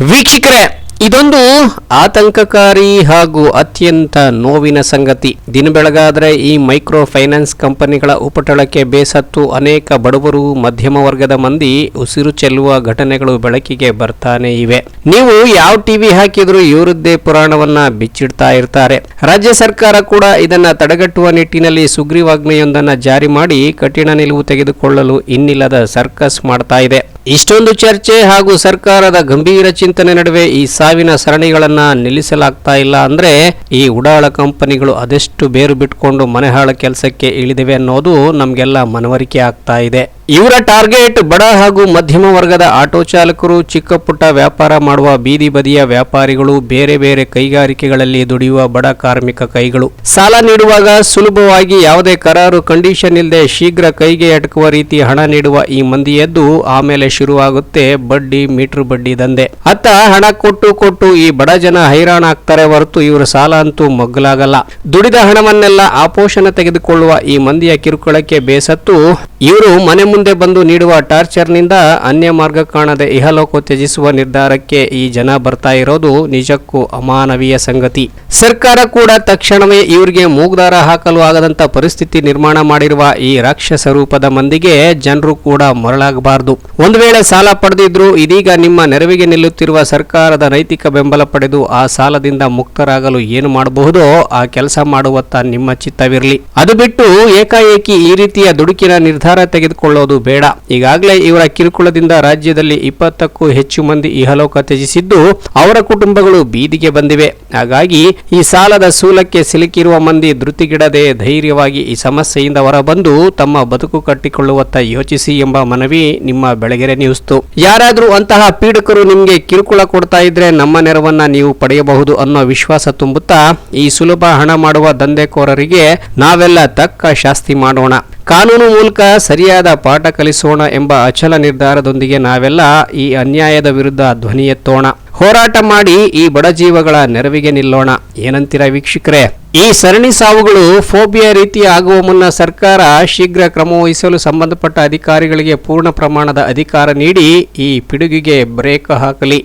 ವೀಕ್ಷಕರೇ, ಇದೊಂದು ಆತಂಕಕಾರಿ ಹಾಗೂ ಅತ್ಯಂತ ನೋವಿನ ಸಂಗತಿ. ದಿನ ಬೆಳಗಾದರೆ ಈ ಮೈಕ್ರೋ ಫೈನಾನ್ಸ್ ಕಂಪನಿಗಳ ಉಪಟಳಕ್ಕೆ ಬೇಸತ್ತು ಅನೇಕ ಬಡವರು ಮಧ್ಯಮ ವರ್ಗದ ಮಂದಿ ಉಸಿರು ಚೆಲ್ಲುವ ಘಟನೆಗಳು ಬೆಳಕಿಗೆ ಬರ್ತಾನೆ ಇವೆ. ನೀವು ಯಾವ ಟಿವಿ ಹಾಕಿದ್ರು ಇವರದ್ದೇ ಪುರಾಣವನ್ನ ಬಿಚ್ಚಿಡ್ತಾ ಇರ್ತಾರೆ. ರಾಜ್ಯ ಸರ್ಕಾರ ಕೂಡ ಇದನ್ನ ತಡೆಗಟ್ಟುವ ನಿಟ್ಟಿನಲ್ಲಿ ಸುಗ್ರೀವಾಜ್ಞೆಯೊಂದನ್ನ ಜಾರಿ ಮಾಡಿ ಕಠಿಣ ನಿಲುವು ತೆಗೆದುಕೊಳ್ಳಲು ಇನ್ನಿಲ್ಲದ ಸರ್ಕಸ್ ಮಾಡ್ತಾ ಇದೆ. ಇಷ್ಟೊಂದು ಚರ್ಚೆ ಹಾಗೂ ಸರ್ಕಾರದ ಗಂಭೀರ ಚಿಂತನೆ ನಡುವೆ ಈ ಸಾವಿನ ಸರಣಿಗಳನ್ನ ನಿಲ್ಲಿಸಲಾಗ್ತಾ ಇಲ್ಲ ಅಂದ್ರೆ ಈ ಉಡಾಳ ಕಂಪನಿಗಳು ಅದೆಷ್ಟು ಬೇರು ಬಿಟ್ಕೊಂಡು ಮನೆಹಾಳ ಕೆಲಸಕ್ಕೆ ಇಳಿದಿವೆ ಅನ್ನೋದು ನಮ್ಗೆಲ್ಲ ಮನವರಿಕೆ ಆಗ್ತಾ ಇದೆ. ಇವರ ಟಾರ್ಗೆಟ್ ಬಡ ಹಾಗೂ ಮಧ್ಯಮ ವರ್ಗದ ಆಟೋ ಚಾಲಕರು, ಚಿಕ್ಕ ಪುಟ್ಟ ವ್ಯಾಪಾರ ಮಾಡುವ ಬೀದಿ ಬದಿಯ ವ್ಯಾಪಾರಿಗಳು, ಬೇರೆ ಬೇರೆ ಕೈಗಾರಿಕೆಗಳಲ್ಲಿ ದುಡಿಯುವ ಬಡ ಕಾರ್ಮಿಕ ಕೈಗಳು. ಸಾಲ ನೀಡುವಾಗ ಸುಲಭವಾಗಿ ಯಾವುದೇ ಕರಾರು ಕಂಡೀಷನ್ ಇಲ್ಲದೆ ಶೀಘ್ರ ಕೈಗೆ ಅಟಕುವ ರೀತಿ ಹಣ ನೀಡುವ ಈ ಮಂದಿಯದ್ದು ಆಮೇಲೆ ಶುರುವಾಗುತ್ತೆ ಬಡ್ಡಿ, ಮೀಟರ್ ಬಡ್ಡಿ ದಂಧೆ. ಅತ್ತ ಹಣ ಕೊಟ್ಟು ಕೊಟ್ಟು ಈ ಬಡ ಜನ ಹೈರಾಣ ಆಗ್ತಾರೆ ಹೊರತು ಇವರ ಸಾಲ ಅಂತೂ ಮಗ್ಗಲಾಗಲ್ಲ ದುಡಿದ ಹಣವನ್ನೆಲ್ಲ ಆಪೋಷಣ ತೆಗೆದುಕೊಳ್ಳುವ ಈ ಮಂದಿಯ ಕಿರುಕುಳಕ್ಕೆ ಬೇಸತ್ತು ಇವರು ಮನೆ ಮುಂದೆ ಬಂದು ನೀಡುವ ಟಾರ್ಚರ್ನಿಂದ ಅನ್ಯ ಮಾರ್ಗ ಕಾಣದೆ ಇಹಲೋಕ ತ್ಯಜಿಸುವ ನಿರ್ಧಾರಕ್ಕೆ ಈ ಜನ ಬರ್ತಾ ಇರೋದು ನಿಜಕ್ಕೂ ಅಮಾನವೀಯ ಸಂಗತಿ. ಸರ್ಕಾರ ಕೂಡ ತಕ್ಷಣವೇ ಇವರಿಗೆ ಮೂಗ್ದಾರ ಹಾಕಲು ಆಗದಂತ ಪರಿಸ್ಥಿತಿ ನಿರ್ಮಾಣ ಮಾಡಿರುವ ಈ ರಾಕ್ಷಸ ರೂಪದ ಮಂದಿಗೆ ಜನರು ಕೂಡ ಮರಳಾಗಬಾರದು. ಒಂದು ವೇಳೆ ಸಾಲ ಪಡೆದಿದ್ರು ಇದೀಗ ನಿಮ್ಮ ನೆರವಿಗೆ ನಿಲ್ಲುತ್ತಿರುವ ಸರ್ಕಾರದ ನೈತಿಕ ಬೆಂಬಲ ಪಡೆದು ಆ ಸಾಲದಿಂದ ಮುಕ್ತರಾಗಲು ಏನು ಮಾಡಬಹುದೋ ಆ ಕೆಲಸ ಮಾಡುವತ್ತ ನಿಮ್ಮ ಚಿತ್ತವಿರಲಿ. ಅದು ಬಿಟ್ಟು ಏಕಾಏಕಿ ಈ ರೀತಿಯ ದುಡುಕಿನ ನಿರ್ಧಾರ ತೆಗೆದುಕೊಳ್ಳೋದು ಬೇಡ. ಈಗಾಗಲೇ ಇವರ ಕಿರುಕುಳದಿಂದ ರಾಜ್ಯದಲ್ಲಿ ಇಪ್ಪತ್ತಕ್ಕೂ ಹೆಚ್ಚು ಮಂದಿ ಇಹಲೋಕ ತ್ಯಜಿಸಿದ್ದು ಅವರ ಕುಟುಂಬಗಳು ಬೀದಿಗೆ ಬಂದಿವೆ. ಹಾಗಾಗಿ ಈ ಸಾಲದ ಸೂಲಕ್ಕೆ ಸಿಲುಕಿರುವ ಮಂದಿ ಧೃತಿಗಿಡದೆ ಧೈರ್ಯವಾಗಿ ಈ ಸಮಸ್ಯೆಯಿಂದ ಹೊರಬಂದು ತಮ್ಮ ಬದುಕು ಕಟ್ಟಿಕೊಳ್ಳುವತ್ತ ಯೋಚಿಸಿ ಎಂಬ ಮನವಿ ನಿಮ್ಮ ಬೆಳಗೆರೆ ನ್ಯೂಸ್ತು ಯಾರಾದರೂ ಅಂತಹ ಪೀಡಕರು ನಿಮಗೆ ಕಿರುಕುಳ ಕೊಡ್ತಾ ಇದ್ರೆ ನಮ್ಮ ನೆರವನ್ನ ನೀವು ಪಡೆಯಬಹುದು ಅನ್ನೋ ವಿಶ್ವಾಸ ತುಂಬುತ್ತಾ ಈ ಸುಲಭ ಹಣ ಮಾಡುವ ದಂಧೆಕೋರರಿಗೆ ನಾವೆಲ್ಲ ತಕ್ಕ ಶಾಸ್ತಿ ಮಾಡೋಣ. ಕಾನೂನು ಮೂಲಕ ಸರಿಯಾದ ಪಾಠ ಕಲಿಸೋಣ ಎಂಬ ಅಚಲ ನಿರ್ಧಾರದೊಂದಿಗೆ ನಾವೆಲ್ಲ ಈ ಅನ್ಯಾಯದ ವಿರುದ್ಧ ಧ್ವನಿ ಎತ್ತೋಣ. ಹೋರಾಟ ಮಾಡಿ ಈ ಬಡ ಜೀವಗಳ ನೆರವಿಗೆ ನಿಲ್ಲೋಣ. ಏನಂತೀರ ವೀಕ್ಷಕರೇ? ಈ ಸರಣಿ ಸಾವುಗಳು ಫೋಬಿಯಾ ರೀತಿ ಆಗುವ ಮುನ್ನ ಸರ್ಕಾರ ಶೀಘ್ರ ಕ್ರಮ ವಹಿಸಲು ಸಂಬಂಧಪಟ್ಟ ಅಧಿಕಾರಿಗಳಿಗೆ ಪೂರ್ಣ ಪ್ರಮಾಣದ ಅಧಿಕಾರ ನೀಡಿ ಈ ಪಿಡುಗಿಗೆ ಬ್ರೇಕ್ ಹಾಕಲಿ.